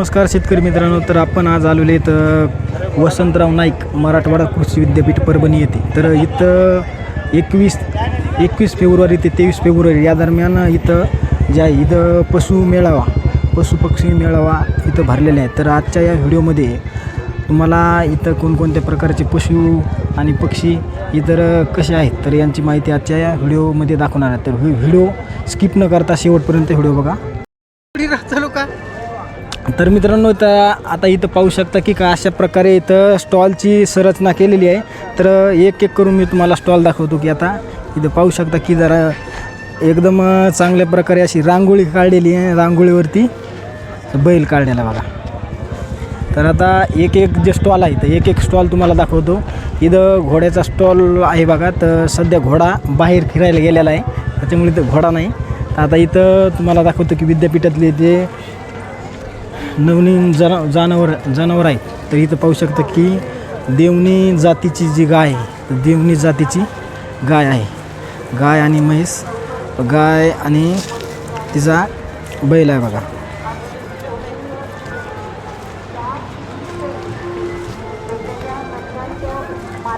नमस्कार शेतकरी मित्रांनो तर आपण आज आलेले तर वसंतराव नाईक मराठवाडा कृषी विद्यापीठ परभणी येथे. तर इथं एकवीस एकवीस फेब्रुवारी ते तेवीस फेब्रुवारी या दरम्यान इथं जे आहे इथं पशु मेळावा पशुपक्षी मेळावा इथं भरलेले आहे. तर आजच्या या व्हिडिओमध्ये तुम्हाला इथं कोणकोणत्या प्रकारचे पशु आणि पक्षी इतर कसे आहेत तर यांची माहिती आजच्या या व्हिडिओमध्ये दाखवणार आहे. तर व्हिडिओ स्किप न करता शेवटपर्यंत व्हिडिओ बघा. तर मित्रांनो तर आता इथं पाहू शकता की का अशा प्रकारे इथं स्टॉलची संरचना केलेली आहे. तर एक एक करून मी तुम्हाला स्टॉल दाखवतो की आता इथं पाहू शकता की जरा एकदम चांगल्या प्रकारे अशी रांगोळी काढलेली आहे. रांगोळीवरती बैल काढलेला बघा. तर आता एक एक जे स्टॉल आहे तर एक एक स्टॉल तुम्हाला दाखवतो. इथं घोड्याचा स्टॉल आहे बघा. तर सध्या घोडा बाहेर फिरायला गेलेला आहे. त्याच्यामुळे इथं घोडा नाही. तर आता इथं तुम्हाला दाखवतो की विद्यापीठातले जे नवनीन जना जनावर जनावर आहे तर इथं पाहू शकतं की देवणी जातीची जी गाय आहे देवणी जातीची गाय आहे. गाय आणि म्हैस गाय आणि तिचा बैल आहे बघा.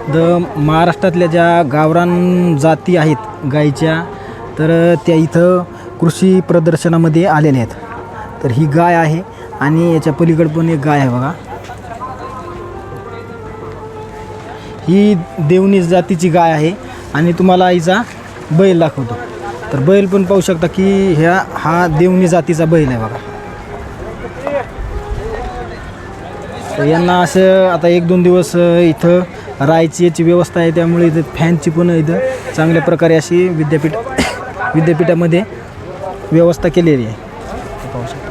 द महाराष्ट्रातल्या ज्या गावरान जाती आहेत गायीच्या तर त्या इथं कृषी प्रदर्शनामध्ये आलेल्या आहेत. तर ही गाय आहे आणि याच्या पलीकडे पण एक गाय आहे बघा. ही देवणी जातीची गाय आहे आणि तुम्हाला आईचा बैल दाखवतो. तर बैल पण पाहू शकता की ह्या हा देवणी जातीचा बैल आहे बघा. तर यांना असं आता एक दोन दिवस इथं राहायची याची व्यवस्था आहे. त्यामुळे इथं फॅनची पण इथं चांगल्या प्रकारे अशी विद्यापीठ विद्यापीठामध्ये व्यवस्था केलेली आहे. पाहू शकता.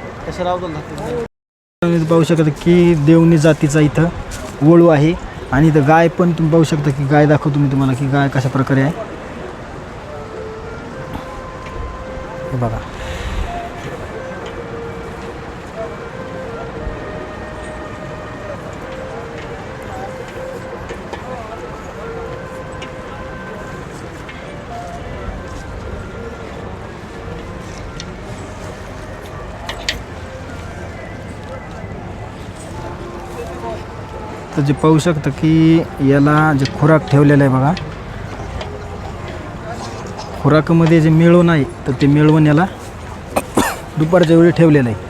तुम्ही पाहू शकता की देवणी जातीचा इथं वळू आहे. आणि इथं गाय पण तुम्ही पाहू शकता की गाय दाखवतो मी तुम्हाला की गाय कशा प्रकारे आहे. बघा. तर जे पाहू शकता की याला जे खुराक ठेवलेलं आहे बघा. खुराकामध्ये जे मिळवून आहे तर ते मिळवून याला दुपारच्या वेळी ठेवलेलं आहे.